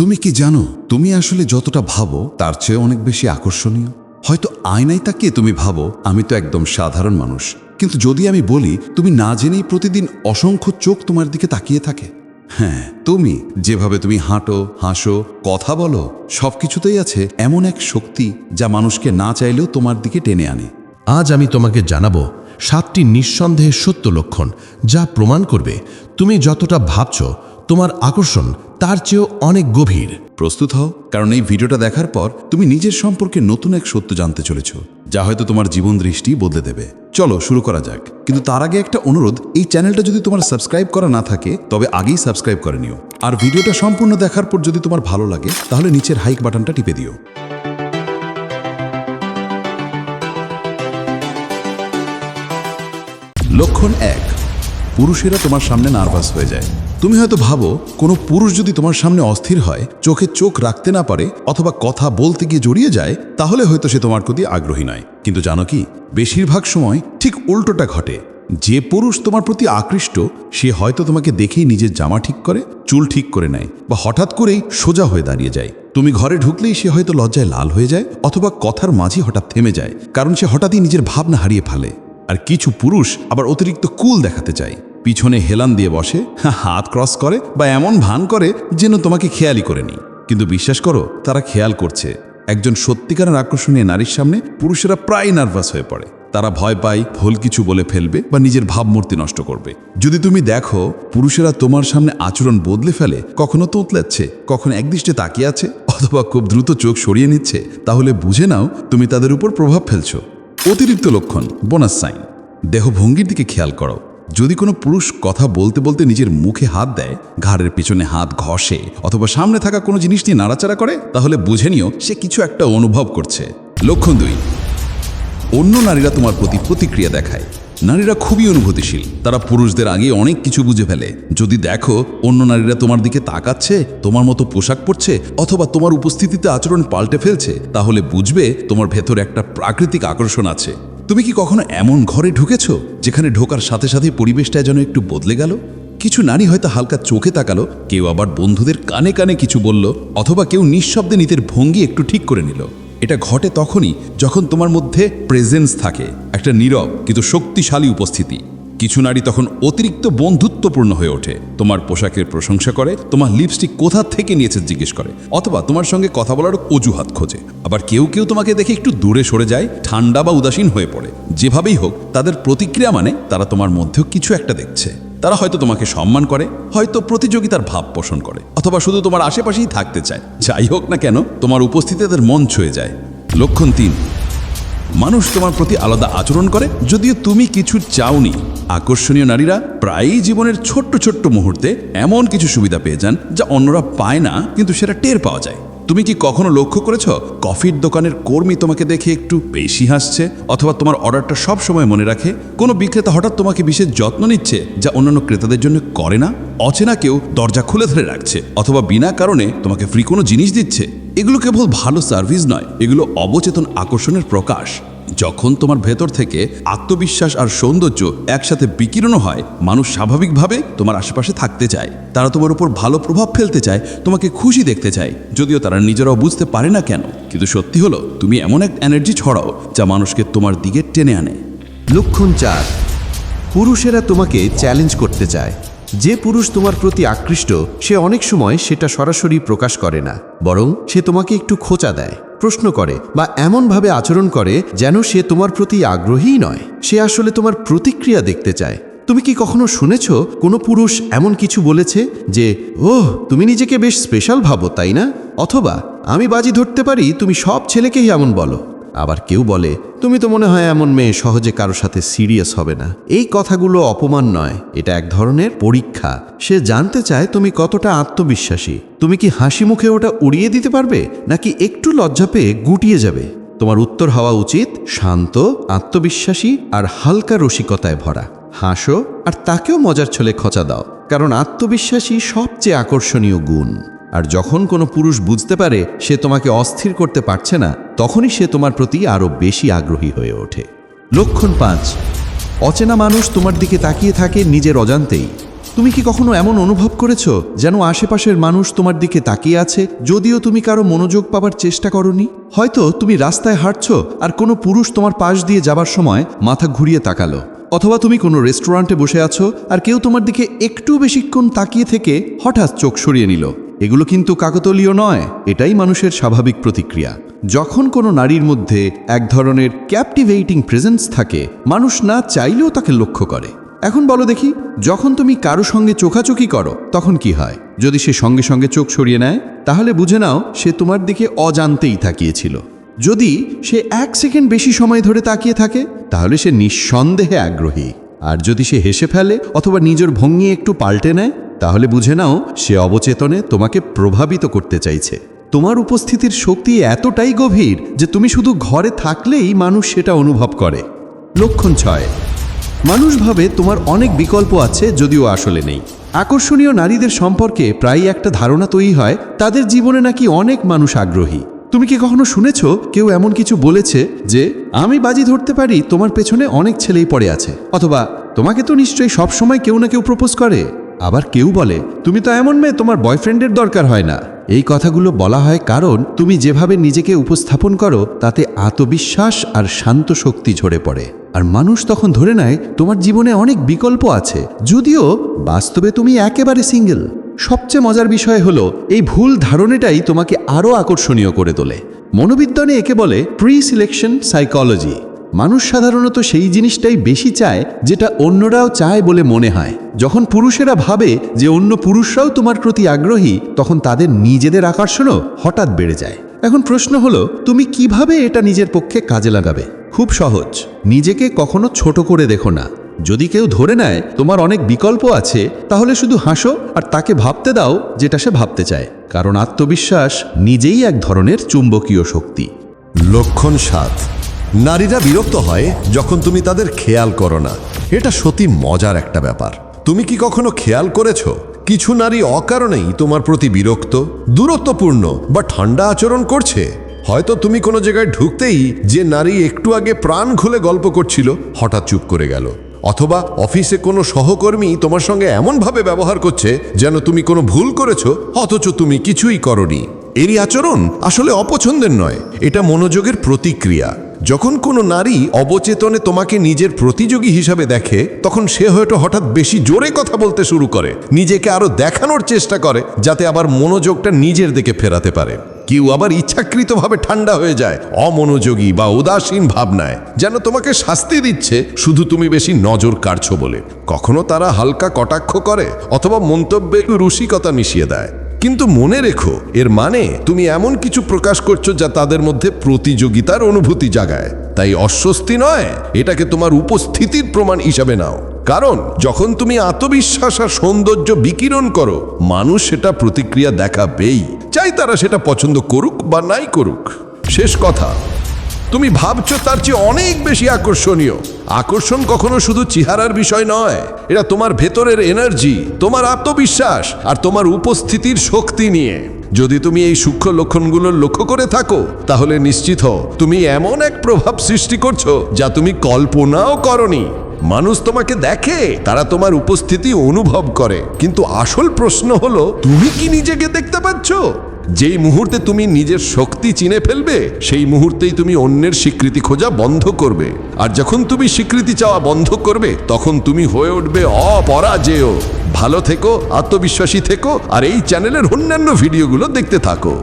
তুমি কি জানো, তুমি আসলে যতটা ভাবো, তার চেয়ে অনেক বেশি আকর্ষণীয়? হয়তো আয়নায় তাকিয়ে তুমি ভাবো, আমি তো একদম সাধারণ মানুষ। কিন্তু যদি আমি বলি, তুমি না জেনেই প্রতিদিন অসংখ্য চোখ তোমার দিকে তাকিয়ে থাকে। হ্যাঁ তুমি, যেভাবে তুমি হাঁটো, হাসো, কথা বলো সব কিছুতেই আছে এমন এক শক্তি যা মানুষকে না চাইলেও তোমার দিকে টেনে আনে। আজ আমি তোমাকে জানাব সাতটি নিঃসন্দেহে সত্য লক্ষণ যা প্রমাণ করবে তুমি যতটা ভাবছ, তোমার আকর্ষণ তার চেয়েও অনেক গভীর। প্রস্তুত হও, কারণ এই ভিডিওটা দেখার পর তুমি নিজের সম্পর্কে নতুন এক সত্য জানতে চলেছ, যা হয়তো তোমার জীবন দৃষ্টি বদলে দেবে। চলো, শুরু করা যাক। কিন্তু তার আগে একটা অনুরোধ, এই চ্যানেলটা যদি তোমার সাবস্ক্রাইব করা না থাকে, তবে আগেই সাবস্ক্রাইব করে নিও। আর ভিডিওটা সম্পূর্ণ দেখার পর যদি তোমার ভালো লাগে, তাহলে নিচের হাইক বাটনটা টিপে দিও। লক্ষণ এক পুরুষেরা তোমার সামনে নার্ভাস হয়ে যায়। তুমি হয়তো ভাবো, কোনো পুরুষ যদি তোমার সামনে অস্থির হয়, চোখে চোখ রাখতে না পারে, অথবা কথা বলতে গিয়ে জড়িয়ে যায়, তাহলে হয়তো সে তোমার প্রতি আগ্রহী নয়। কিন্তু জানো কি? বেশিরভাগ সময় ঠিক উল্টোটা ঘটে। যে পুরুষ তোমার প্রতি আকৃষ্ট, সে হয়তো তোমাকে দেখেই নিজের জামা ঠিক করে, চুল ঠিক করে নেয়, বা হঠাৎ করেই সোজা হয়ে দাঁড়িয়ে যায়। তুমি ঘরে ঢুকলেই সে হয়তো লজ্জায় লাল হয়ে যায়, অথবা কথার মাঝে হঠাৎ থেমে যায়, কারণ সে হঠাৎই নিজের ভাবনা হারিয়ে ফেলে। আর কিছু পুরুষ আবার অতিরিক্ত কুল দেখাতে চায়। পিছনে হেলান দিয়ে বসে, হাত ক্রস করে বা এমন ভান করে যেন তোমাকে খেয়ালই করেনি কিন্তু বিশ্বাস করো, তারা খেয়াল করছে। একজন সত্যিকারের আকর্ষণীয় নারীর সামনে পুরুষেরা প্রায় নার্ভাস হয়ে পড়ে। তারা ভয় পায়, ভুল কিছু বলে ফেলবে বা নিজের ভাবমূর্তি নষ্ট করবে। যদি তুমি দেখো, পুরুষেরা তোমার সামনে আচরণ বদলে ফেলে, কখনো তোতলাচ্ছে, কখনো একদৃষ্টে তাকিয়ে আছে, অথবা খুব দ্রুত চোখ সরিয়ে নিচ্ছে, তাহলে বুঝে নাও তুমি তাদের উপর প্রভাব ফেলছো। অতিরিক্ত লক্ষণ বোনাস সাইন দেহভঙ্গির দিকে খেয়াল করো। যদি কোনো পুরুষ কথা বলতে বলতে নিজের মুখে হাত দেয়, ঘাড়ের পিছনে হাত ঘষে, অথবা সামনে থাকা কোনো জিনিস নিয়ে নাড়াচাড়া করে, তাহলে বুঝে নিও সে কিছু একটা অনুভব করছে। লক্ষণ দুই, অন্য নারীরা তোমার প্রতি প্রতিক্রিয়া দেখায়। নারীরা খুবই অনুভূতিশীল। তারা পুরুষদের আগে অনেক কিছু বুঝে ফেলে। যদি দেখো অন্য নারীরা তোমার দিকে তাকাচ্ছে, তোমার মতো পোশাক পরছে, অথবা তোমার উপস্থিতিতে আচরণ পাল্টে ফেলছে, তাহলে বুঝবে তোমার ভেতর একটা প্রাকৃতিক আকর্ষণ আছে। তুমি কি কখনো এমন ঘরে ঢুকেছ যেখানে ঢোকার সাথে সাথে পরিবেশটা যেন একটু বদলে গেল? কিছু নারী হয়তো হালকা চোখে তাকালো, কেউ আবার বন্ধুদের কানে কানে কিছু বলল, অথবা কেউ নিঃশব্দে নিতের ভঙ্গি একটু ঠিক করে নিল। এটা ঘটে তখনই যখন তোমার মধ্যে প্রেজেন্স থাকে, একটা নীরব কিন্তু শক্তিশালী উপস্থিতি। কিছু নারী তখন অতিরিক্ত বন্ধুত্বপূর্ণ হয়ে ওঠে। তোমার পোশাকের প্রশংসা করে, তোমার লিপস্টিক কোথা থেকে নিয়েছে জিজ্ঞেস করে। অথবা তোমার সঙ্গে কথা বলার অজুহাত খোঁজে। আবার কেউ কেউ তোমাকে দেখে একটু দূরে সরে যায়, ঠান্ডা বা উদাসীন হয়ে পড়ে। যেভাবেই হোক, তাদের প্রতিক্রিয়া মানে তারা তোমার মধ্যেও কিছু একটা দেখছে। তারা হয়তো তোমাকে সম্মান করে, হয়তো প্রতিযোগিতার ভাব পোষণ করে, অথবা শুধু তোমার আশেপাশেই থাকতে চায়। যাই হোক না কেন, তোমার উপস্থিতি তাদের মন ছুঁয়ে যায়। লক্ষণ তিন। মানুষ তোমার প্রতি আলাদা আচরণ করে, যদিও তুমি কিছু চাওনি। আকর্ষণীয় নারীরা প্রায়ই জীবনের ছোট্ট ছোট্ট মুহূর্তে এমন কিছু সুবিধা পেয়ে যান, যা অন্যরা পায় না, কিন্তু সেটা টের পাওয়া যায়। তুমি কি কখনো লক্ষ্য করেছ? কফির দোকানের কর্মী তোমাকে দেখে একটু বেশি হাসছে? অথবা তোমার অর্ডারটা সব সময় মনে রাখে? কোনো বিক্রেতা হঠাৎ তোমাকে বিশেষ যত্ন নিচ্ছে, যা অন্যান্য ক্রেতাদের জন্য করে না? অচেনা কেউ দরজা খুলে ধরে রাখছে, অথবা বিনা কারণে তোমাকে ফ্রি কোনো জিনিস দিচ্ছে? এগুলো কেবল ভালো সার্ভিস নয়, এগুলো অবচেতন আকর্ষণের প্রকাশ। যখন তোমার ভেতর থেকে আত্মবিশ্বাস আর সৌন্দর্য একসাথে বিকিরণ হয়, মানুষ স্বাভাবিকভাবে তোমার আশেপাশে থাকতে চায়। তারা তোমার উপর ভালো প্রভাব ফেলতে চায়, তোমাকে খুশি দেখতে চায়। যদিও তারা নিজেরাও বুঝতে পারে না কেন, কিন্তু সত্যি হলো, তুমি এমন এক এনার্জি ছড়াও যা মানুষকে তোমার দিকে টেনে আনে। লক্ষণ চার, পুরুষেরা তোমাকে চ্যালেঞ্জ করতে চায়। যে পুরুষ তোমার প্রতি আকৃষ্ট, সে অনেক সময় সেটা সরাসরি প্রকাশ করে না, বরং সে তোমাকে একটু খোঁচা দেয়, প্রশ্ন করে বা এমনভাবে আচরণ করে যেন সে তোমার প্রতি আগ্রহীই নয়। সে আসলে তোমার প্রতিক্রিয়া দেখতে চায়। তুমি কি কখনো শুনেছ, কোনো পুরুষ এমন কিছু বলেছে যে, ওহ, তুমি নিজেকে বেশ স্পেশাল ভাবো, তাই না? অথবা, আমি বাজি ধরতে পারি, তুমি সব ছেলেকেই এমন বলো। আবার কেউ বলে, তুমি তো মনে হয় এমন মেয়ে, সহজে কারোর সাথে সিরিয়াস হবে না। এই কথাগুলো অপমান নয়, এটা এক ধরনের পরীক্ষা। সে জানতে চায় তুমি কতটা আত্মবিশ্বাসী। তুমি কি হাসি মুখে ওটা উড়িয়ে দিতে পারবে, নাকি একটু লজ্জা পেয়ে গুটিয়ে যাবে? তোমার উত্তর হওয়া উচিত, শান্ত, আত্মবিশ্বাসী আর হালকা রসিকতায় ভরা। হাসো আর তাকেও মজার ছলে খচা দাও, কারণ আত্মবিশ্বাসী সবচেয়ে আকর্ষণীয় গুণ। আর যখন কোনো পুরুষ বুঝতে পারে সে তোমাকে অস্থির করতে পারছে না, তখনই সে তোমার প্রতি আরও বেশি আগ্রহী হয়ে ওঠে। লক্ষণ পাঁচ, অচেনা মানুষ তোমার দিকে তাকিয়ে থাকে নিজের অজান্তেই। তুমি কি কখনো এমন অনুভব করেছ যেন আশেপাশের মানুষ তোমার দিকে তাকিয়ে আছে, যদিও তুমি কারও মনোযোগ পাবার চেষ্টা করনি? হয়তো তুমি রাস্তায় হাঁটছো আর কোনো পুরুষ তোমার পাশ দিয়ে যাবার সময় মাথা ঘুরিয়ে তাকালো, অথবা তুমি কোনো রেস্টুরেন্টে বসে আছো আর কেউ তোমার দিকে একটু বেশিক্ষণ তাকিয়ে থেকে হঠাৎ চোখ সরিয়ে নিল। এগুলো কিন্তু কাকতলীয় নয়, এটাই মানুষের স্বাভাবিক প্রতিক্রিয়া। যখন কোনো নারীর মধ্যে এক ধরনের ক্যাপটিভেটিং প্রেজেন্স থাকে, মানুষ না চাইলেও তাকে লক্ষ্য করে। এখন বলো দেখি, যখন তুমি কারও সঙ্গে চোখাচোখি করো, তখন কি হয়? যদি সে সঙ্গে সঙ্গে চোখ সরিয়ে নেয়, তাহলে বুঝে নাও সে তোমার দিকে অজান্তেই তাকিয়েছিল। যদি সে এক সেকেন্ড বেশি সময় ধরে তাকিয়ে থাকে, তাহলে সে নিঃসন্দেহে আগ্রহী। আর যদি সে হেসে ফেলে অথবা নিজের ভঙ্গি একটু পাল্টে নেয় তাহলে বুঝে নাও, সে অবচেতনে তোমাকে প্রভাবিত করতে চাইছে। তোমার উপস্থিতির শক্তি এতটাই গভীর যে তুমি শুধু ঘরে থাকলেই মানুষ সেটা অনুভব করে। লক্ষণ ছয়, মানুষ ভাবে তোমার অনেক বিকল্প আছে যদিও আসলে নেই। আকর্ষণীয় নারীদের সম্পর্কে প্রায়ই একটা ধারণা তৈরি হয়, তাদের জীবনে নাকি অনেক মানুষ আগ্রহী। তুমি কি কখনো শুনেছ, কেউ এমন কিছু বলেছে যে, আমি বাজি ধরতে পারি, তোমার পেছনে অনেক ছেলেই পড়ে আছে। অথবা, তোমাকে তো নিশ্চয়ই সবসময় কেউ না কেউ প্রপোজ করে। আবার কেউ বলে, তুমি তো এমন মেয়ে, তোমার বয়ফ্রেন্ডের দরকার হয় না। এই কথাগুলো বলা হয় কারণ তুমি যেভাবে নিজেকে উপস্থাপন করো, তাতে আত্মবিশ্বাস আর শান্ত শক্তি ঝরে পড়ে। আর মানুষ তখন ধরে নেয়, তোমার জীবনে অনেক বিকল্প আছে। যদিও বাস্তবে তুমি একেবারে সিঙ্গেল। সবচেয়ে মজার বিষয় হলো, এই ভুল ধারণাটাই তোমাকে আরও আকর্ষণীয় করে তোলে। মনোবিজ্ঞানে একে বলে প্রি সিলেকশন সাইকোলজি। মানুষ সাধারণত সেই জিনিসটাই বেশি চায় যেটা অন্যরাও চায় বলে মনে হয়। যখন পুরুষেরা ভাবে যে অন্য পুরুষরাও তোমার প্রতি আগ্রহী, তখন তাদের নিজেদের আকর্ষণও হঠাৎ বেড়ে যায়। এখন প্রশ্ন হলো, তুমি কীভাবে এটা নিজের পক্ষে কাজে লাগাবে? খুব সহজ। নিজেকে কখনো ছোট করে দেখো না। যদি কেউ ধরে নেয়, তোমার অনেক বিকল্প আছে তাহলে শুধু হাসো আর তাকে ভাবতে দাও যেটা সে ভাবতে চায়। কারণ আত্মবিশ্বাস নিজেই এক ধরনের চুম্বকীয় শক্তি। লক্ষণ সাত। নারীরা বিরক্ত হয় যখন তুমি তাদের খেয়াল করো না। এটা সত্যি মজার একটা ব্যাপার। তুমি কি কখনো খেয়াল করেছ? কিছু নারী অকারণেই তোমার প্রতি বিরক্ত, দূরত্বপূর্ণ বা ঠান্ডা আচরণ করছে। হয়তো তুমি কোনো জায়গায় ঢুকতেই যে নারী একটু আগে প্রাণ খুলে গল্প করছিল, হঠাৎ চুপ করে গেল। অথবা অফিসে কোনো সহকর্মী তোমার সঙ্গে এমনভাবে ব্যবহার করছে যেন তুমি কোনো ভুল করেছ, অথচ তুমি কিছুই করনি। এরই আচরণ আসলে অপছন্দের নয়। এটা মনোযোগের প্রতিক্রিয়া। যখন কোনো নারী অবচেতনে তোমাকে নিজের প্রতিযোগী হিসাবে দেখে, তখন সে হয়তো হঠাৎ বেশি জোরে কথা বলতে শুরু করে। নিজেকে আরও দেখানোর চেষ্টা করে, যাতে আবার মনোযোগটা নিজের দিকে ফেরাতে পারে। কেউ আবার ইচ্ছাকৃতভাবে ঠান্ডা হয়ে যায়, অমনোযোগী বা উদাসীন ভাবনায়। যেন তোমাকে শাস্তি দিচ্ছে, শুধু তুমি বেশি নজর কাড়ছো বলে। কখনো তারা হালকা কটাক্ষ করে, অথবা মন্তব্যে রসিকতা মিশিয়ে দেয়। কিন্তু মনে রেখো, এর মানে তুমি এমন কিছু প্রকাশ করছ যা তাদের মধ্যে প্রতিযোগিতার অনুভূতি জাগায়। তাই অস্বস্তি নয়, এটাকে তোমার উপস্থিতির প্রমাণ হিসাবে নাও। কারণ যখন তুমি আত্মবিশ্বাস আর সৌন্দর্য বিকিরণ করো, মানুষ সেটা প্রতিক্রিয়া দেখাবেই। চাই তারা সেটা পছন্দ করুক বা নাই করুক। শেষ কথা তুমি ভাবছ তার চেয়ে অনেক বেশি আকর্ষণীয়। আকর্ষণ কখনো শুধু চেহারার বিষয় নয়, এটা তোমার ভেতরের এনার্জি তোমার আত্মবিশ্বাস আর তোমার উপস্থিতির শক্তি নিয়ে। যদি তুমি এই সূক্ষ্ম লক্ষণগুলো লক্ষ্য করে থাকো, তাহলে নিশ্চিত হও, তুমি এমন এক প্রভাব সৃষ্টি করছ যা তুমি কল্পনাও করনি। মানুষ তোমাকে দেখে, তারা তোমার উপস্থিতি অনুভব করে। কিন্তু আসল প্রশ্ন হলো, তুমি কি নিজেকে দেখতে পাচ্ছ? যেই মুহূর্তে তুমি নিজের শক্তি চিনে ফেলবে, সেই মুহূর্তেই তুমি অন্যের স্বীকৃতি খোঁজা বন্ধ করবে। আর যখন তুমি স্বীকৃতি চাওয়া বন্ধ করবে, তখন তুমি হয়ে উঠবে অপরাজেয়। ভালো থেকো, আত্মবিশ্বাসী থেকো, আর এই চ্যানেলের অন্যান্য ভিডিওগুলো দেখতে থাকো।